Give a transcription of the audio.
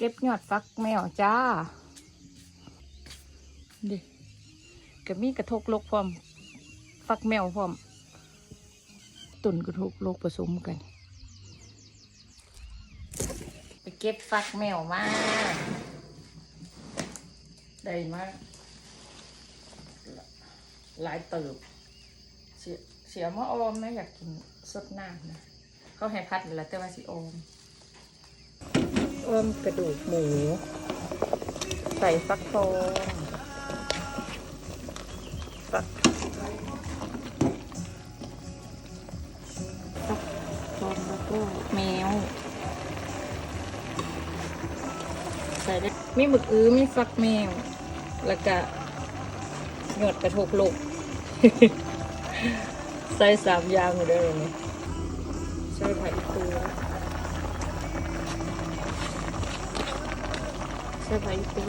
เก็บยอดฟักแมวจ้าดิก็มีกระทกโลกพร้อม ฟักแมวพร้อมตุ่นกระทกโลกผสมกัน ไปเก็บฟักแมวมาได้มากหลายเติบ เสียเสียมาออมนะอยากกินสดน้ำนะเขาให้พัดแล้วแต่ว่าสิออม ออมกระดูกหมู ใส่ฟักทองฟักฟักทองแล้วก็แมว ใส่ได้มีหมึกอื้อมีฟักแมว แล้วก็หยดกระทกโลกใส่สามอย่างเลยเด้อเนี่ยใส่ไผ่ตูใส่ไผ่ตู